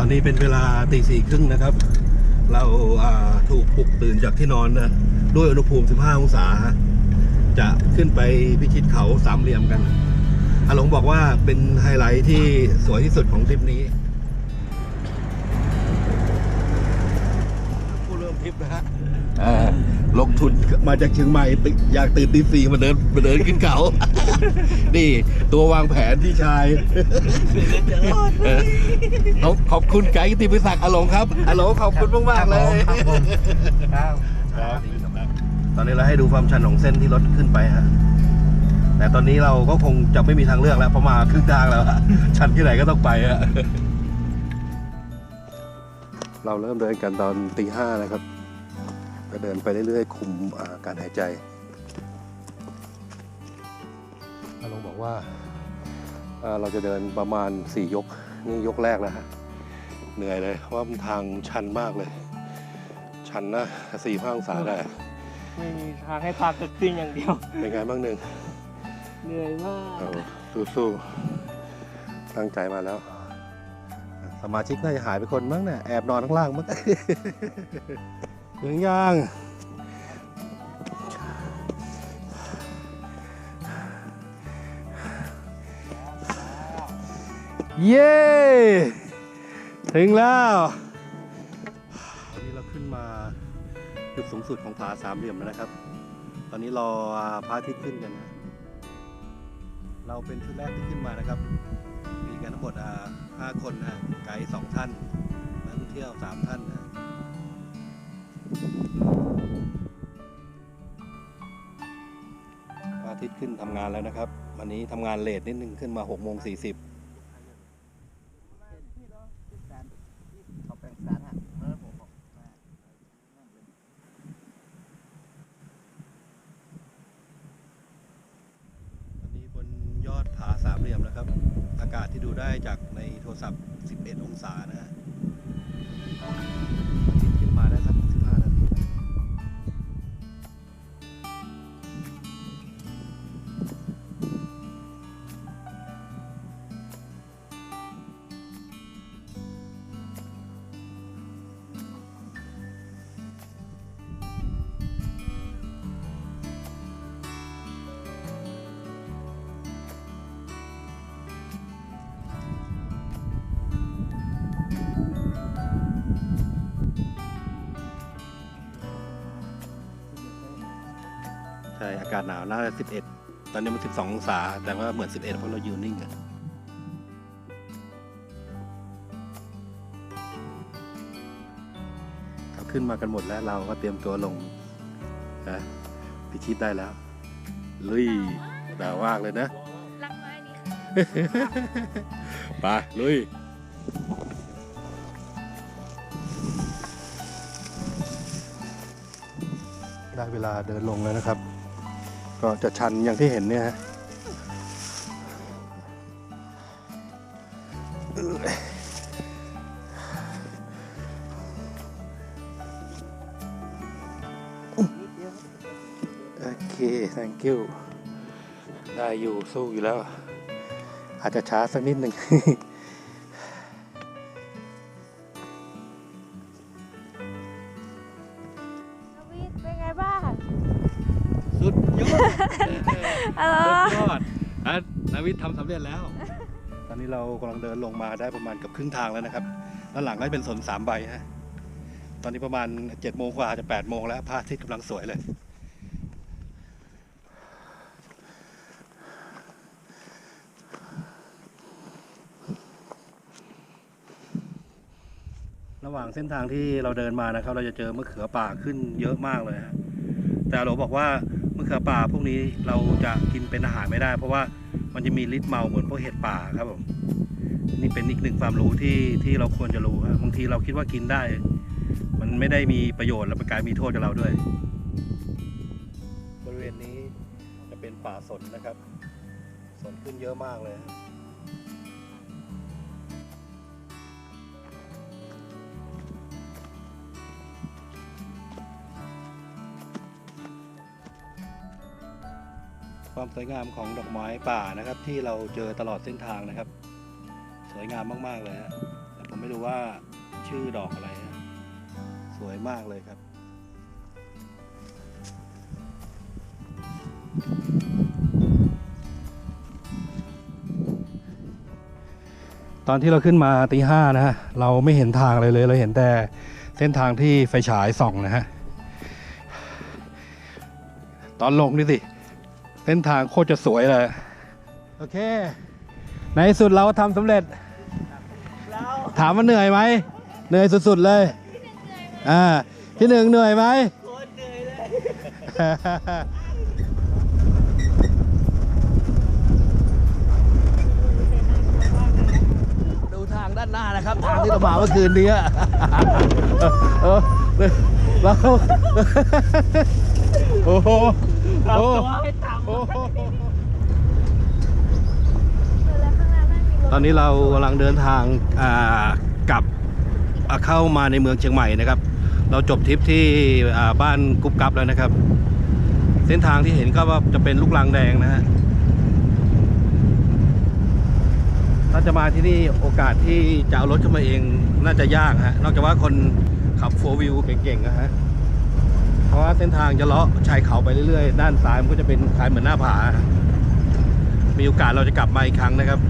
อนนี้เป็นเวลาตีสี่ครึ่งนะครับ เราาถูกปลุกตื่นจากที่นอนนะด้วยอุณหภูมิ 15 องศา จะขึ้นไปพิชิตเขาสามเหลี่ยมกันอาหลงบอกว่าเป็นไฮไลท์ที่สวยที่สุดของทริปนี้ผู้เริ่มทริปนะฮะอ่ ลงทุนมาจากเชียงใหม่ติอยากตื่นตีสี่มาเดินมาเดินขึ้นเขา นี่ตัววางแผนที่ชายเออขอบขอบคุณไกด์ติพิศักดิ์อาหลงครับอาหลงขอบคุณมากมากๆเลยครับผมครับครับตอนนี้เราให้ดูความชันของเส้นที่รถขึ้นไปฮะแต่ตอนนี้เราก็คงจะไม่มีทางเลือกแล้วเพราะมาครึ่งทางแล้วฮะชันที่ไหนก็ต้องไปฮะเราเริ่มเดินกันตอนตีห้านะครับ ก็เดินไปเรื่อยๆ คุมอ่าการหายใจอาลงบอกว่าอ่าเราจะเดินประมาณ 4 ยก นี่ยกแรกแล้วฮะ เหนื่อยเลยเพราะว่ามันทางชันมากเลย ชันนะสี่ห้าองศาได้ ไม่มีทางให้พักก็ขึ้นอย่างเดียว เป็นไงบ้างหนึ่ง เหนื่อยมากเอาสู้ๆ ตั้งใจมาแล้ว สมาชิกน่าจะหายไปคนมั้งเนี่ยแอบนอนข้างล่างมั้ง ยังยังเย้ ถึงแล้วตอนนี้เราขึ้นมาจุดสูงสุดของผาสามเหลี่ยมแล้วนะครับ ตอนนี้รอพระอาทิตย์ขึ้นกันนะ เราเป็นชุดแรกที่ขึ้นมานะครับ มีกันทั้งหมดอ่าห้าคนนะ ไกด์สองท่านนักท่องเที่ยวสามท่านนะ อาทิตย์ขึ้นทำงานแล้วนะครับ วันนี้ทำงานเลทนิดนึงขึ้นมา6กโมงสี่สิบวผมบอกตอนนี้บนยอดผาสามเหลี่ยมนะครับ อากาศที่ดูได้จากในโทรศัพท์ 11 องศานะฮะ ใช่อากาศหนาวน่าจะ11ตอนนี้มัน12องศา แต่ว่าเหมือน11เพราะเราอยู่นิ่งอะเขาขึ้นมากันหมดแล้วเราก็เตรียมตัวลงนะพิชิตได้แล้ว ลุยหนาวมากเลยนะรักไม้นี่ค่ะไปลุยได้เวลาเดินลงแล้วนะครับ ก็จะชันอย่างที่เห็นเนี่ยฮะโอเค thank you ได้อยู่สู้อยู่แล้ว อาจจะช้าสักนิดหนึ่ง สุดยอดเออสุดยอดอะนาวิทย์ทำสำเร็จแล้ว ตอนนี้เรากำลังเดินลงมาได้ประมาณเกับครึ่งทางแล้วนะครับ ด้านหลังก็จะเป็นสนสามใบฮะ ตอนนี้ประมาณ7จ็ดโมงกว่าจะ8ปดโมงแล้วพระอาทิตย์กำลังสวยเลยระหว่างเส้นทางที่เราเดินมานะครับ เราจะเจอมะเขือป่าขึ้นเยอะมากเลยฮะแต่เราบอกว่ามะเขือป่าพวกนี้เราจะกินเป็นอาหารไม่ได้ เพราะว่ามันจะมีฤทธิ์เมาเหมือนพวกเห็ดป่าครับผมนี่เป็นอีกหนึ่งความรู้ที่ที่เราควรจะรู้ครับบางทีเราคิดว่ากินได้ มันไม่ได้มีประโยชน์และเป็นการมีโทษกับเราด้วย บริเวณนี้จะเป็นป่าสนนะครับ สนขึ้นเยอะมากเลย ความสวยงามของดอกไม้ป่านะครับ ที่เราเจอตลอดเส้นทางนะครับ สวยงามมาก ๆ เลยฮะแต่ผมไม่รู้ว่าชื่อดอกอะไรฮะสวยมากเลยครับตอนที่เราขึ้นมาตีห้านะฮะ เราไม่เห็นทางเลยเลย เราเห็นแต่เส้นทางที่ไฟฉายส่องนะฮะ ตอนลงนี่สิ เส้นทางโคตรจะสวยเลย โอเค ในที่สุดเราก็ทำสำเร็จ ถามว่าเหนื่อยไหม เหนื่อยสุดๆเลยอ่าพี่หนึ่งเหนื่อยไหมโคตรเหนื่อยเลยดูทางด้านหน้านะครับ ทางที่เรามาเมื่อคืนนี้อะเออเราโอ้โหโอ้โหให้ต่ำโอ้โห เออแล้วข้างหน้าไม่มีรถ ตอนนี้เรากำลังเดินทางกลับเข้ามาในเมืองเชียงใหม่นะครับ เราจบทริปที่บ้านกุ๊บกับแล้วนะครับ เส้นทางที่เห็นก็ว่าจะเป็นลูกลังแดงนะฮะถ้าจะมาที่นี่โอกาสที่จะเอารถเข้ามาเองน่าจะยากฮะนอกจากว่าคนขับโฟวิวเก่งๆนะฮะเพราะว่าเส้นทางจะเลาะชายเขาไปเรื่อยๆ ด้านซ้ายมันก็จะเป็นคล้ายเหมือนหน้าผา มีโอกาสเราจะกลับมาอีกครั้งนะครับ